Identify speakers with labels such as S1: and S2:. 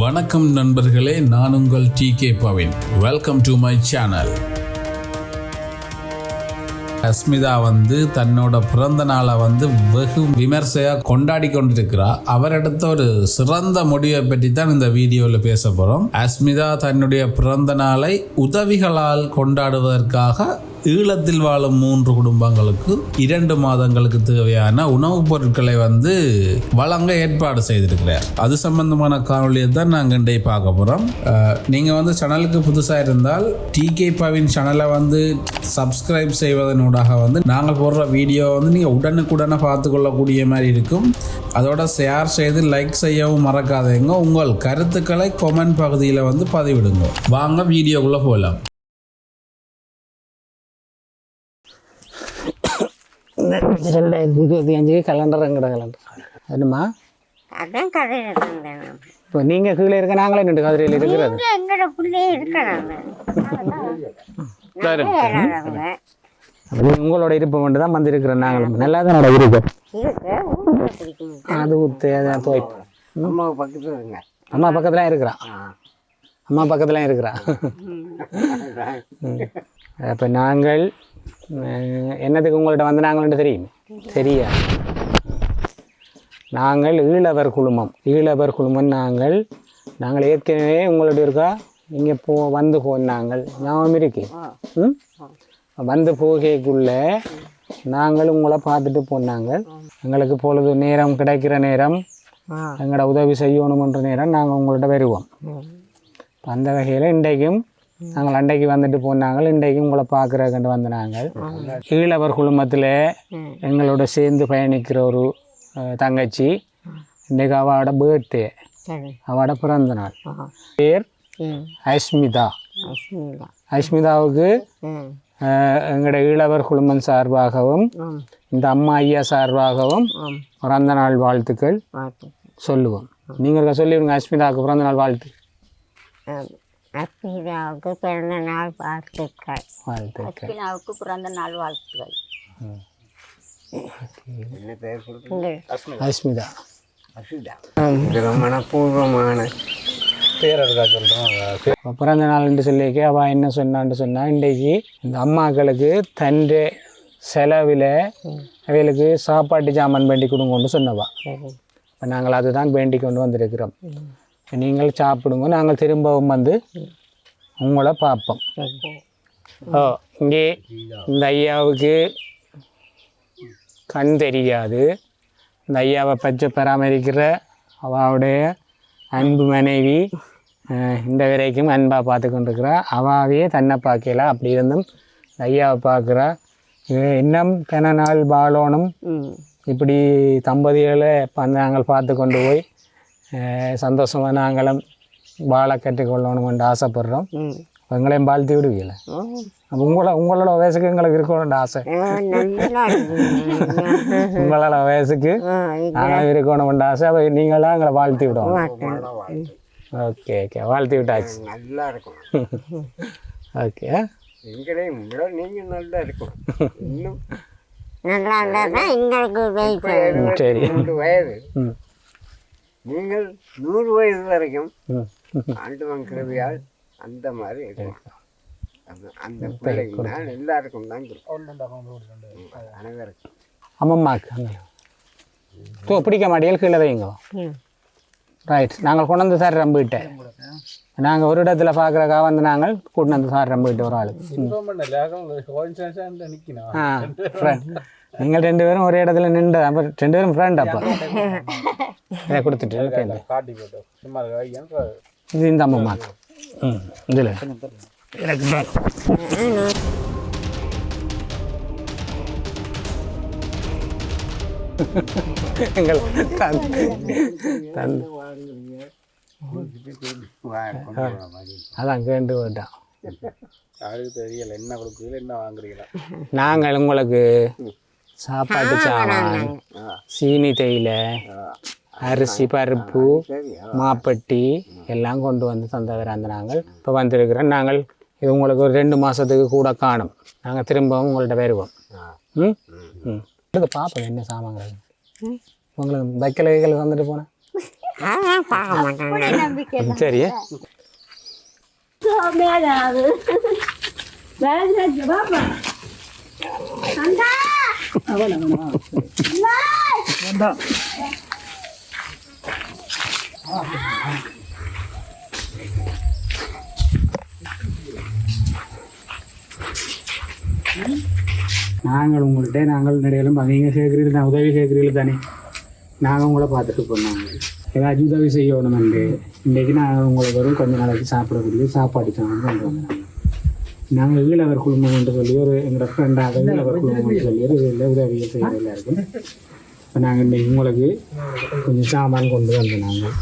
S1: வணக்கம் நண்பர்களே நான் உங்கள் D K Pavin welcome to my channel Asmita வந்து தன்னோட பிறந்த நாளை வந்து வெகு விமர்சையாக கொண்டாடி கொண்டிருக்கிறா. அவர் எடுத்த ஒரு சிறந்த முடிவை பற்றி தான் இந்த வீடியோவில் பேச போகிறோம் அஸ்மிதா தன்னுடைய பிறந்த நாளை உதவிகளால் கொண்டாடுவதற்காக ஈழத்தில் வாழும் மூன்று குடும்பங்களுக்கு இரண்டு மாதங்களுக்கு தேவையான உணவுப் பொருட்களை வந்து வழங்க ஏற்பாடு செய்திருக்கிறார். அது சம்பந்தமான காணொலியை தான் நாங்கள் இன்றைய பார்க்க போகிறோம் நீங்கள் வந்து சேனலுக்கு புதுசாக இருந்தால் டிகே பவின் சேனலை வந்து சப்ஸ்கிரைப் செய்வதனூடாக வந்து நாங்கள் போடுற வீடியோ வந்து நீங்கள் உடனுக்குடனே பார்த்து கொள்ளக்கூடிய மாதிரி இருக்கும். அதோட ஷேர் செய்து லைக் செய்யவும் மறக்காதீங்க. உங்கள் கருத்துக்களை கொமெண்ட் பகுதியில் வந்து பதிவிடுங்க. வாங்க வீடியோக்குள்ளே போகலாம்
S2: ரெண்டாயிரத்தி இருபத்தி அஞ்சுக்கு கலண்டர் எங்கட கலண்டர் என்னம்மா
S3: அதான் கதையில
S2: இப்போ நீங்கள் கீழே இருக்க நாங்களே நின்று கதிரையில் இருக்கிறது
S3: இங்க எங்கட பிள்ளையே இருக்கிறாங்க
S2: அப்படி உங்களோட இருப்பு மட்டும் தான் வந்திருக்கிறோம் நாங்களும் நல்லா தான் இருக்கு
S3: இருக்கு ஊருக்கு பிடிக்கும்
S2: அது ஊத்து அதான் துவைப்பு
S4: அம்மா பக்கத்தில் இருங்க
S2: அம்மா பக்கத்துல இருக்கிறான் அம்மா பக்கத்துல இருக்கிறான் அப்போ நாங்கள் என்னத்துக்கு உங்கள்கிட்ட வந்து நாங்கள்ட்ட தெரியும்? சரியா நாங்கள் ஈழவர் குழுமம். ஈழவர் குழுமம் நாங்கள். நாங்கள் ஏற்கனவே உங்கள்ட்ட இருக்கா? இங்கே போ வந்து போனாங்கள் ஞாபகம் இருக்கு? ம்? வந்து போகைக்குள்ள நாங்கள் உங்களை பார்த்துட்டு போனாங்க எங்களுக்கு பொழுது நேரம் கிடைக்கிற நேரம் எங்களோட உதவி செய்யணுமன்ற நேரம் நாங்கள் உங்கள்கிட்ட வருவோம். அந்த வகையில் இன்றைக்கும் நாங்கள் அன்றைக்கு வந்துட்டு போனாங்க இன்றைக்கும் உங்களை பார்க்குறதுக்கு வந்து நாங்கள் ஈழவர் குழுமத்தில் எங்களோட சேர்ந்து பயணிக்கிற ஒரு தங்கச்சி இன்றைக்கு அவளோட பர்த்டே அவளோட பிறந்த நாள். பேர் அஸ்மிதா.
S3: அஸ்மிதா.
S2: அஸ்மிதாவுக்கு எங்களோட ஈழவர் குழுமம் சார்பாகவும் இந்த அம்மா ஐயா சார்பாகவும் பிறந்த நாள் வாழ்த்துக்கள் சொல்லுவோம். நீங்கள் சொல்லிவிடுங்க அஸ்மிதாவுக்கு பிறந்த நாள் வாழ்த்து.
S3: அஸ்மிதாவுக்கு பிறந்த நாள் வாழ்த்துக்கள். அஸ்மிதாவுக்கு பிறந்த நாள் வாழ்த்துக்கள்
S2: அஸ்மிதா.
S4: மனப்பூர்வமான
S2: அப்ப பிறந்த நாள்னு சொல்லிக்க அவள் என்ன சொன்னான்னு சொன்னா இன்றைக்கு இந்த அம்மாக்களுக்கு தன்ற செலவில் அவைகளுக்கு சாப்பாட்டு ஜாமான் வேண்டி கொடுங்கன்னு சொன்னவா. இப்போ நாங்கள் அதுதான் வேண்டி கொண்டு வந்திருக்கிறோம். நீங்கள் சாப்பிடுங்க. நாங்கள் திரும்பவும் வந்து உங்களை பார்ப்போம். ஓ இங்கே இந்த ஐயாவுக்கு கண் தெரியாது. இந்த ஐயாவை பற்றி பராமரிக்கிற அவளுடைய அன்பு மனைவி இந்த வரைக்கும் அன்பாக பார்த்து கொண்டிருக்கிறா. அவாவே தன்னை பார்க்கல. அப்படி இருந்தும் இந்த ஐயாவை பார்க்குறா. இன்னும் கன நாள் வாழணும்
S3: ம்.
S2: இப்படி தம்பதிகளை ப- நாங்கள் பார்த்து கொண்டு போய் சந்தோஷமாக நாங்களும் வாழ கற்றுக்கொள்ளணும் என்று ஆசைப்படுறோம் எங்களையும் வாழ்த்தி விடுவீங்கள
S3: ம்
S2: அப்போ உங்களை உங்களோட வயசுக்கு எங்களுக்கு இருக்கணும்னு ஆசை
S3: நல்லா இருக்கு
S2: உங்களோட வயசுக்கு நாங்கள் இருக்கணும்னு ஆசை அப்போ நீங்களாம் எங்களை வாழ்த்தி விடுவோம் ஓகே ஓகே வாழ்த்தி விட்டாச்சு
S4: நல்லா இருக்கும்
S2: ஓகே
S4: எங்களையும் நீங்கள் நல்லா இருக்கும் இன்னும்
S3: நல்லா இருந்தா எங்களுக்கு
S2: சரி
S4: வயது
S2: ம்
S4: நீங்கள் நூறு வயது வரைக்கும் ஆண்டவன் கிருவியால் அந்த மாதிரி அந்த பிள்ளைங்க நான் எல்லாருக்கும் தான் அனைவருக்கும்.
S2: அம்மம்மாக்கு பிடிக்க மாட்டியல் கீழே வைங்க. ரைட். நாங்கள் கொண்டு வந்து சார் ரம்பிட்டேன் நாங்கள் ஒரு இடத்துல பார்க்குறக்கா வந்து நாங்கள் கொண்டு வந்து சார் ரம்பிட்டு ஒரு ஆள். ஆ ஃப்ரெண்ட் நீங்கள் ரெண்டு பேரும் ஒரே இடத்துல நின்று அப்போ ரெண்டு பேரும் ஃப்ரெண்ட் அப்போ. இதை கொடுத்துட்டு இருக்கேன் இது இந்த அம்மம்மாக்கு ம் இதில். எனக்கு எங்கள்
S4: கொண்டு.
S2: அதான் போயிட்டான்
S1: யாருக்கு தெரியல என்ன கொடுக்குறீங்களா என்ன வாங்குறீங்களா.
S2: நாங்கள் உங்களுக்கு சாப்பாட்டு சாமான் சீனி தேயிலை அரிசி பருப்பு மாப்பட்டி எல்லாம் கொண்டு வந்து தந்தவர் அந்த நாங்கள் இப்போ வந்திருக்கிறோம் நாங்கள் இது உங்களுக்கு ஒரு ரெண்டு மாதத்துக்கு கூட காணும். நாங்கள் திரும்பவும் உங்கள்கிட்ட வருவோம். ம்? ம். பார்ப்போம் என்ன சாமான்கள். உங்களுக்கு வைக்கல வைக்கல வந்துட்டு போனேன்
S5: அதான் பார்க்க
S2: நாங்கள் உங்கள்கிட்ட நாங்கள் நடையிலும் நீங்கள் சேர்க்கிறீர்கள் நான் உதவி சேர்க்கிறீர்கள் தானே. நாங்கள் உங்களை பார்த்துட்டு போனாங்க ஏதாச்சும் உதவி செய்யணுமெண்டு இன்றைக்கி நாங்கள் உங்களை வரும் கொஞ்ச நாளைக்கு சாப்பிடக்கூடிய சாப்பாடு தான் கொண்டு வந்தாங்க நாங்கள் ஈழவர் குழுமம் என்று சொல்லி ஒரு எங்களோட ஃப்ரெண்டாக ஈழவர் குழுமம் சொல்லி ஒரு இதில் உதவியை செய்கிறதில்ல இருக்கும் இப்போ நாங்கள் இன்றைக்கி உங்களுக்கு கொஞ்சம் சாமான் கொண்டு வந்தோம் நாங்கள்